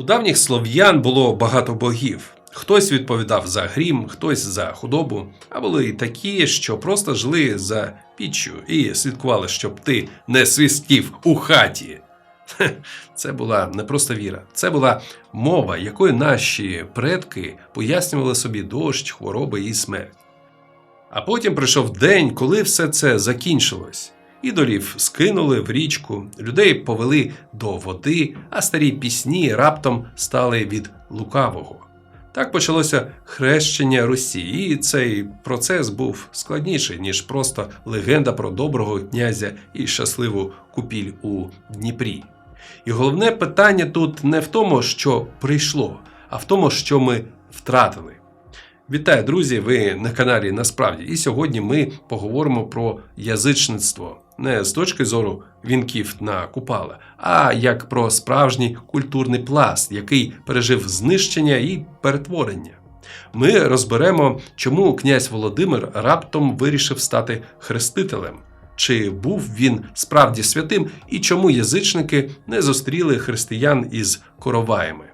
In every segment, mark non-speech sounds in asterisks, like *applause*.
У давніх слов'ян було багато богів. Хтось відповідав за грім, хтось за худобу, а були й такі, що просто жили за піччю і слідкували, щоб ти не свистів у хаті. Це була не просто віра, це була мова, якою наші предки пояснювали собі дощ, хвороби і смерть. А потім прийшов день, коли все це закінчилось. Ідолів скинули в річку, людей повели до води, а старі пісні раптом стали від лукавого. Так почалося хрещення Русі, і цей процес був складніший, ніж просто легенда про доброго князя і щасливу купіль у Дніпрі. І головне питання тут не в тому, що прийшло, а в тому, що ми втратили. Вітаю, друзі! Ви на каналі Насправді. І сьогодні ми поговоримо про язичництво не з точки зору вінків на купала, а як про справжній культурний пласт, який пережив знищення і перетворення. Ми розберемо, чому князь Володимир раптом вирішив стати хрестителем. Чи був він справді святим, і чому язичники не зустріли християн із короваями?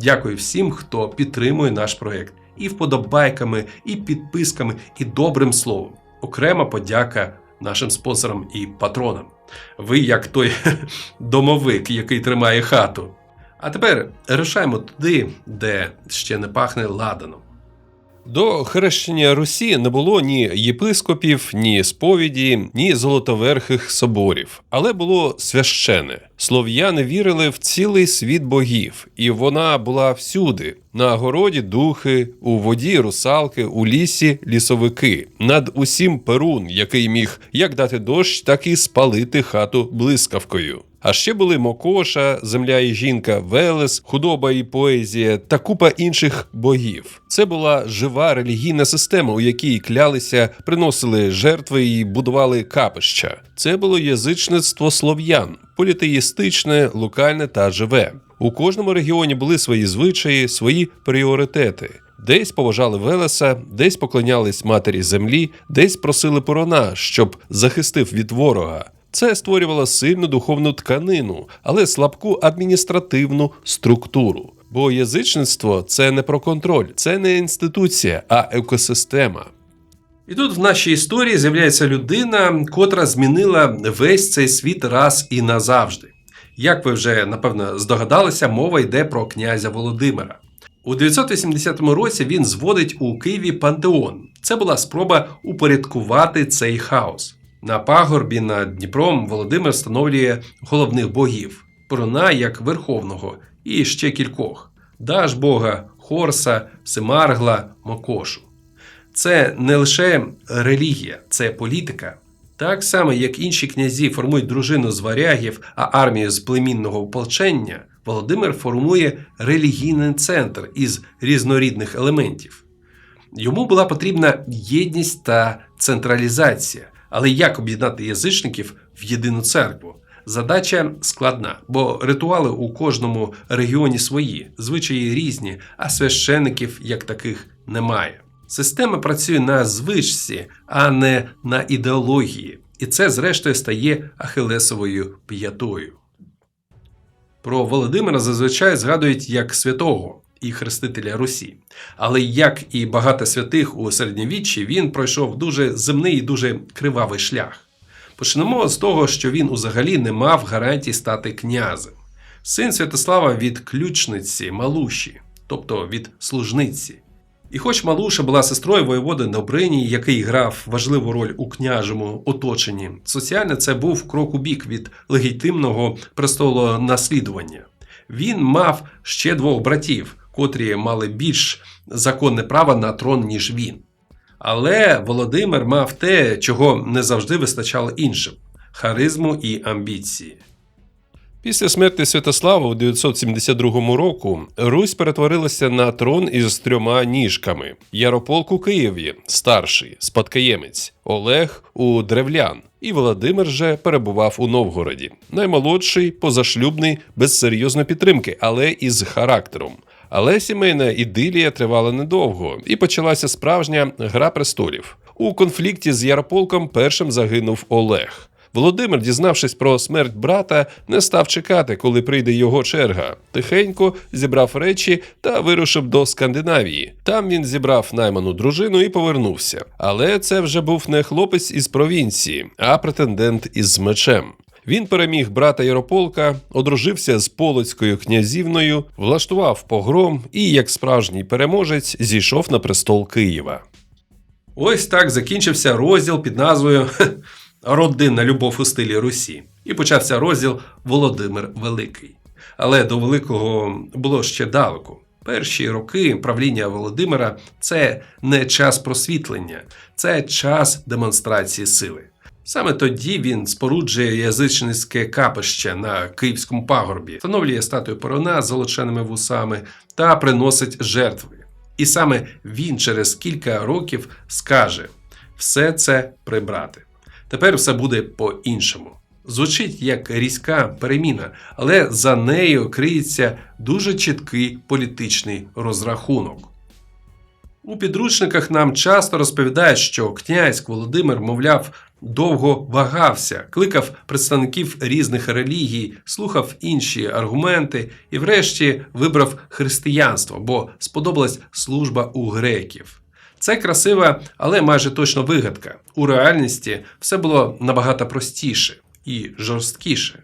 Дякую всім, хто підтримує наш проект і вподобайками, і підписками, і добрим словом. Окрема подяка нашим спонсорам і патронам. Ви як той *laughs* домовик, який тримає хату. А тепер рушаємо туди, де ще не пахне ладаном. До хрещення Русі не було ні єпископів, ні сповіді, ні золотоверхих соборів, але було священе. Слов'яни вірили в цілий світ богів, і вона була всюди: на городі духи, у воді русалки, у лісі лісовики, над усім перун, який міг як дати дощ, так і спалити хату блискавкою. А ще були Мокоша, земля і жінка, Велес, худоба і поезія та купа інших богів. Це була жива релігійна система, у якій клялися, приносили жертви і будували капища. Це було язичництво слов'ян, політеїстичне, локальне та живе. У кожному регіоні були свої звичаї, свої пріоритети. Десь поважали Велеса, десь поклонялись матері землі, десь просили порона, щоб захистив від ворога. Це створювало сильну духовну тканину, але слабку адміністративну структуру. Бо язичництво це не про контроль, це не інституція, а екосистема. І тут в нашій історії з'являється людина, котра змінила весь цей світ раз і назавжди. Як ви вже напевно здогадалися, мова йде про князя Володимира. У 980 році він зводить у Києві пантеон. Це була спроба упорядкувати цей хаос. На пагорбі над Дніпром Володимир встановлює головних богів Перуна як верховного і ще кількох Дажбога, Хорса, Семаргла, Мокошу. Це не лише релігія, це політика. Так само, як інші князі формують дружину з варягів, а армію з племінного ополчення, Володимир формує релігійний центр із різнорідних елементів. Йому була потрібна єдність та централізація. Але як об'єднати язичників в єдину церкву? Задача складна, бо ритуали у кожному регіоні свої, звичаї різні, а священиків як таких немає. Система працює на звичці, а не на ідеології, і це, зрештою, стає ахилесовою п'ятою. Про Володимира зазвичай згадують як святого і хрестителя Русі. Але як і багато святих у середньовіччі, він пройшов дуже земний і дуже кривавий шлях. Почнемо з того, що він взагалі не мав гарантій стати князем. Син Святослава від ключниці Малуші, тобто від служниці. І хоч Малуша була сестрою воєводи Добрині, який грав важливу роль у княжому оточенні, соціально це був крок у бік від легітимного престолонаслідування. Він мав ще двох братів, котрі мали більш законне право на трон, ніж він. Але Володимир мав те, чого не завжди вистачало іншим харизму і амбіції. Після смерті Святослава у 972 року Русь перетворилася на трон із трьома ніжками: Ярополк у Києві, старший, спадкоємець, Олег у Древлян, і Володимир же перебував у Новгороді. Наймолодший, позашлюбний, без серйозної підтримки, але із характером. Але сімейна ідилія тривала недовго, і почалася справжня гра престолів. У конфлікті з Ярополком першим загинув Олег. Володимир, дізнавшись про смерть брата, не став чекати, коли прийде його черга. Тихенько зібрав речі та вирушив до Скандинавії. Там він зібрав найману дружину і повернувся. Але це вже був не хлопець із провінції, а претендент із мечем. Він переміг брата Ярополка, одружився з полоцькою князівною, влаштував погром і, як справжній переможець, зійшов на престол Києва. Ось так закінчився розділ під назвою Родинна любов у стилі Русі. І почався розділ Володимир Великий. Але до Великого було ще далеко. Перші роки правління Володимира це не час просвітлення, це час демонстрації сили. Саме тоді він споруджує язичницьке капище на Київському пагорбі, встановлює статую Перуна з золоченими вусами та приносить жертви. І саме він через кілька років скаже все це прибрати. Тепер все буде по-іншому. Звучить як різка переміна, але за нею криється дуже чіткий політичний розрахунок. У підручниках нам часто розповідають, що князь Володимир, мовляв, довго вагався, кликав представників різних релігій, слухав інші аргументи і, врешті, вибрав християнство, бо сподобалась служба у греків. Це красива, але майже точно вигадка. У реальності все було набагато простіше і жорсткіше.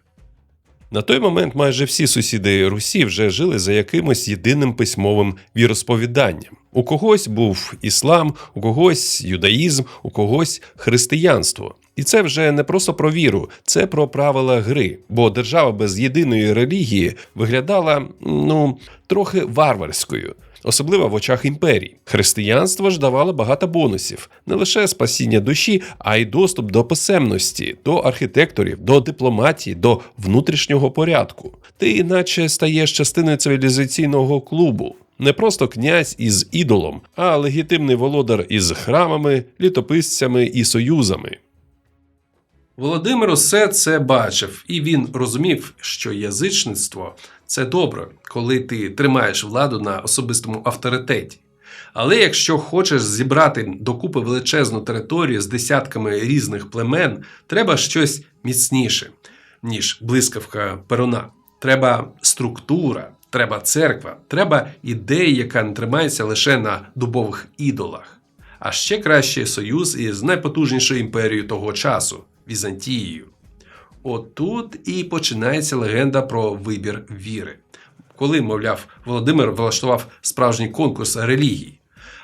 На той момент майже всі сусіди Русі вже жили за якимось єдиним письмовим віросповіданням. У когось був іслам, у когось юдаїзм, у когось християнство. І це вже не просто про віру, це про правила гри. Бо держава без єдиної релігії виглядала ну трохи варварською. Особливо в очах імперій. Християнство ж давало багато бонусів: не лише спасіння душі, а й доступ до писемності, до архітекторів, до дипломатії, до внутрішнього порядку. Ти іначе стаєш частиною цивілізаційного клубу. Не просто князь із ідолом, а легітимний володар із храмами, літописцями і союзами. Володимир усе це бачив, і він розумів, що язичництво це добре, коли ти тримаєш владу на особистому авторитеті. Але якщо хочеш зібрати докупи величезну територію з десятками різних племен, треба щось міцніше, ніж блискавка перуна. Треба структура, треба церква, треба ідея, яка не тримається лише на дубових ідолах. А ще краще союз із найпотужнішою імперією того часу Візантією. Отут і починається легенда про вибір віри, коли, мовляв, Володимир влаштував справжній конкурс релігій.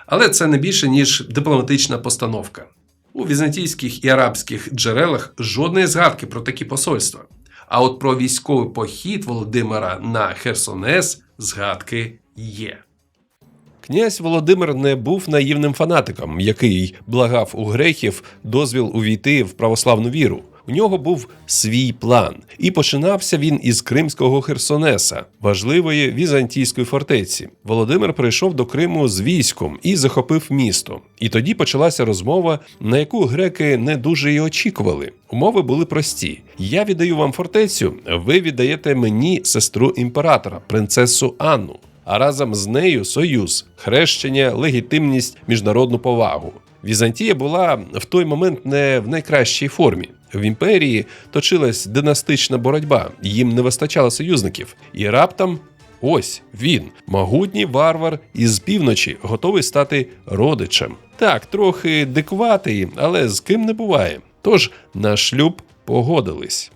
Але це не більше ніж дипломатична постановка. У візантійських і арабських джерелах жодної згадки про такі посольства. А от про військовий похід Володимира на Херсонес згадки є. Князь Володимир не був наївним фанатиком, який благав у грехів дозвіл увійти в православну віру. У нього був свій план, і починався він із Кримського Херсонеса, важливої візантійської фортеці. Володимир прийшов до Криму з військом і захопив місто. І тоді почалася розмова, на яку греки не дуже й очікували. Умови були прості: я віддаю вам фортецю, ви віддаєте мені сестру імператора, принцесу Анну. А разом з нею союз, хрещення, легітимність, міжнародну повагу. Візантія була в той момент не в найкращій формі. В імперії точилась династична боротьба, їм не вистачало союзників, і раптом ось він, могутній варвар із півночі, готовий стати родичем. Так, трохи дикуватий, але з ким не буває. Тож на шлюб погодились.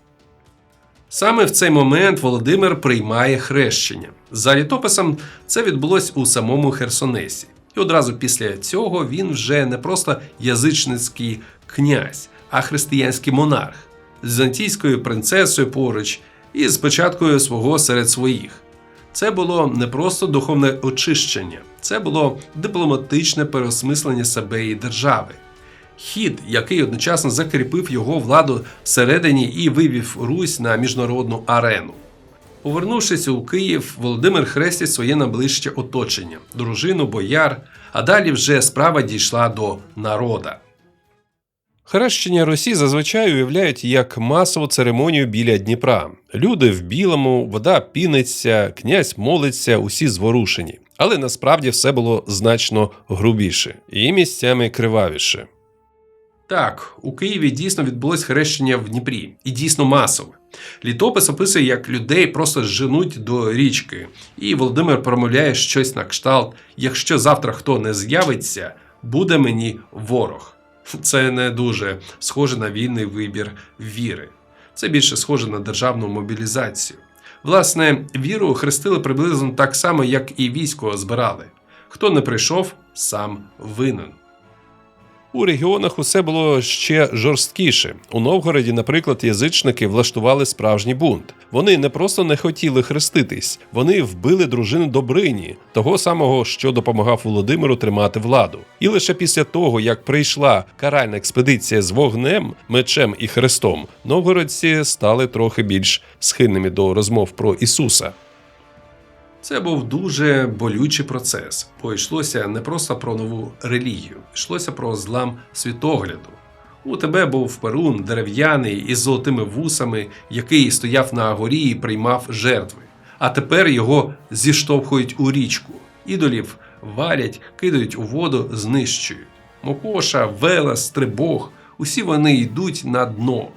Саме в цей момент Володимир приймає хрещення. За літописом це відбулось у самому Херсонесі. І одразу після цього він вже не просто язичницький князь, а християнський монарх з візантійською принцесою поруч і з початкою свого серед своїх. Це було не просто духовне очищення, це було дипломатичне переосмислення себе і держави. Хід, який одночасно закріпив його владу всередині і вивів Русь на міжнародну арену. Повернувшись у Київ, Володимир хрестить своє найближче оточення дружину, бояр, а далі вже справа дійшла до народа. Хрещення Русі зазвичай уявляють як масову церемонію біля Дніпра. Люди в білому, вода піниться, князь молиться, усі зворушені. Але насправді все було значно грубіше і місцями кривавіше. Так, у Києві дійсно відбулось хрещення в Дніпрі, і дійсно масове. Літопис описує, як людей просто женуть до річки, і Володимир промовляє щось на кшталт: якщо завтра хто не з'явиться, буде мені ворог. *laughs* Це не дуже схоже на вільний вибір віри. Це більше схоже на державну мобілізацію. Власне, віру хрестили приблизно так само, як і військо збирали. Хто не прийшов, сам винен. У регіонах усе було ще жорсткіше. У Новгороді, наприклад, язичники влаштували справжній бунт. Вони не просто не хотіли хреститись, вони вбили дружину Добрині, того самого, що допомагав Володимиру тримати владу. І лише після того, як прийшла каральна експедиція з вогнем, мечем і хрестом, новгородці стали трохи більш схильними до розмов про Ісуса. Це був дуже болючий процес, бо йшлося не просто про нову релігію, йшлося про злам світогляду. У тебе був перун дерев'яний із золотими вусами, який стояв на горі і приймав жертви. А тепер його зіштовхують у річку. Ідолів валять, кидають у воду, знищують. Мокоша, Велес, Стрибог усі вони йдуть на дно,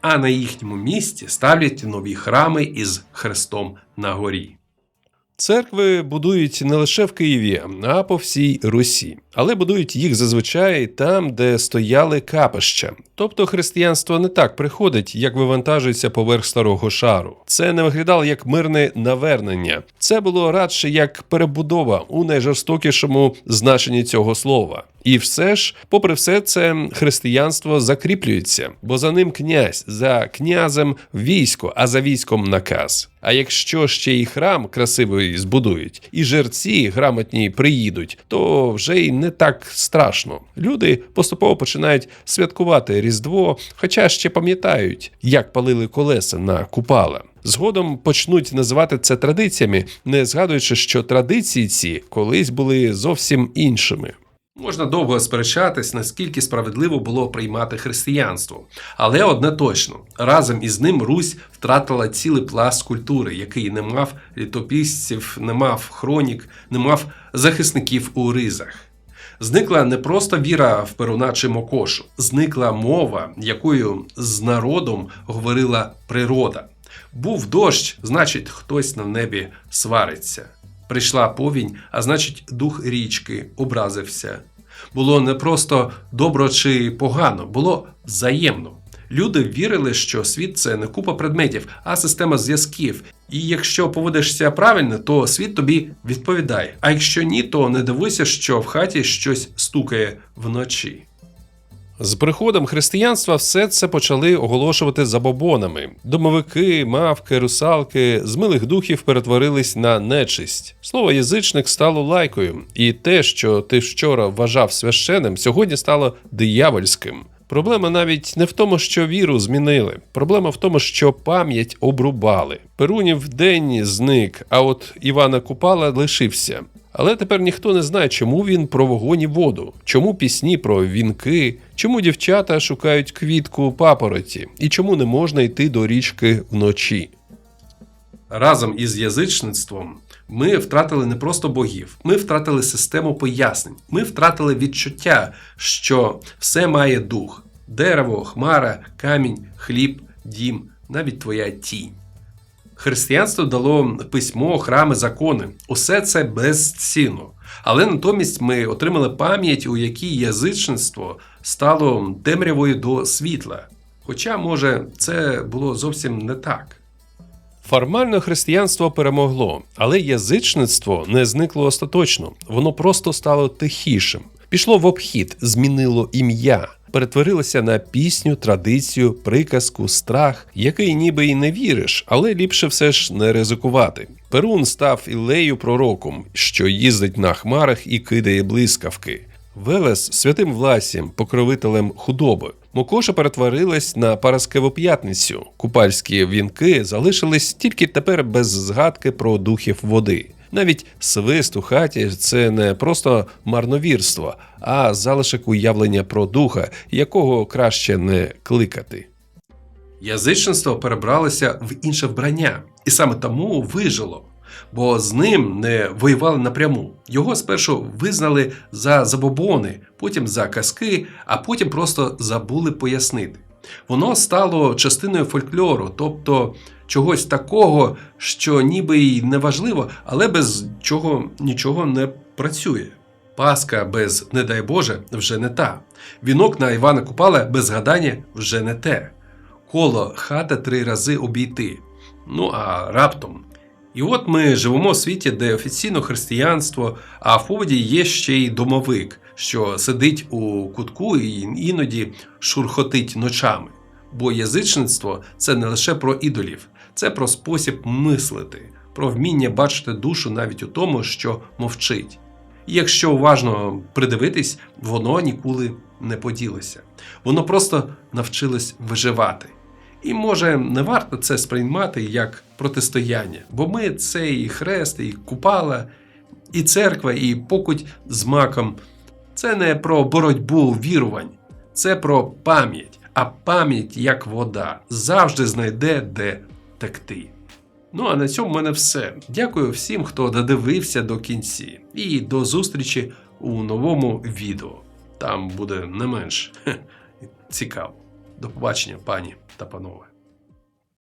а на їхньому місці ставлять нові храми із хрестом на горі. Церкви будують не лише в Києві, а по всій Русі, але будують їх зазвичай там, де стояли капища. Тобто християнство не так приходить, як вивантажується поверх старого шару. Це не виглядало як мирне навернення, це було радше як перебудова у найжорстокішому значенні цього слова. І все ж, попри все це, християнство закріплюється, бо за ним князь, за князем військо, а за військом наказ. А якщо ще й храм красивий збудують, і жерці грамотні приїдуть, то вже й не так страшно. Люди поступово починають святкувати Різдво, хоча ще пам'ятають, як палили колеса на купала. Згодом почнуть називати це традиціями, не згадуючи, що традиції ці колись були зовсім іншими. Можна довго сперечатись, наскільки справедливо було приймати християнство. Але одне точно: разом із ним Русь втратила цілий пласт культури, який не мав літописців, не мав хронік, не мав захисників у ризах. Зникла не просто віра в Перуна чи Мокошу, зникла мова, якою з народом говорила природа. Був дощ, значить, хтось на небі свариться. Прийшла повінь, а значить, дух річки образився. Було не просто добро чи погано, було взаємно. Люди вірили, що світ це не купа предметів, а система зв'язків. І якщо поводишся правильно, то світ тобі відповідає. А якщо ні, то не дивуйся, що в хаті щось стукає вночі. З приходом християнства все це почали оголошувати забобонами. Домовики, мавки, русалки з милих духів перетворились на нечисть. Слово язичник стало лайкою, і те, що ти вчора вважав священним, сьогодні стало диявольським. Проблема навіть не в тому, що віру змінили. Проблема в тому, що пам'ять обрубали. Перунів день зник, а от Івана Купала лишився. Але тепер ніхто не знає, чому він про вогонь і воду, чому пісні про вінки, чому дівчата шукають квітку папороті, і чому не можна йти до річки вночі. Разом із язичництвом ми втратили не просто богів, ми втратили систему пояснень, ми втратили відчуття, що все має дух: дерево, хмара, камінь, хліб, дім, навіть твоя тінь. Християнство дало письмо, храми, закони. Усе це безцінно. Але натомість ми отримали пам'ять, у якій язичництво стало темрявою до світла. Хоча, може, це було зовсім не так. Формально християнство перемогло, але язичництво не зникло остаточно. Воно просто стало тихішим. Пішло в обхід, змінило ім'я, перетворилося на пісню, традицію, приказку, страх, який ніби й не віриш, але ліпше все ж не ризикувати. Перун став ілею пророком, що їздить на хмарах і кидає блискавки. Велес святим Власієм, покровителем худоби. Мокоша перетворилась на Параскеву п'ятницю. Купальські вінки залишились тільки тепер без згадки про духів води. Навіть свист у хаті це не просто марновірство, а залишок уявлення про духа, якого краще не кликати. Язичництво перебралося в інше вбрання, і саме тому вижило. бо з ним не воювали напряму. Його спершу визнали за забобони, потім за казки, а потім просто забули пояснити. Воно стало частиною фольклору, тобто чогось такого, що ніби й не важливо, але без чого нічого не працює. Паска без, не дай Боже, вже не та. Вінок на Івана Купала без гадання вже не те. Коло хата три рази обійти. Ну а раптом. І от ми живемо у світі, де офіційно християнство, а в поводі є ще й домовик, що сидить у кутку і іноді шурхотить ночами. Бо язичництво це не лише про ідолів, це про спосіб мислити, про вміння бачити душу навіть у тому, що мовчить. І якщо уважно придивитись, воно ніколи не поділося. Воно просто навчилось виживати. І може не варто це сприймати як протистояння, бо ми це і хрест, і купала, і церква, і покуть з маком. Це не про боротьбу вірувань, це про пам'ять. А пам'ять, як вода, завжди знайде де текти. Ну а на цьому в мене все. Дякую всім, хто додивився до кінці. І до зустрічі у новому відео. Там буде не менш *laughs* цікаво. До побачення, пані та панове.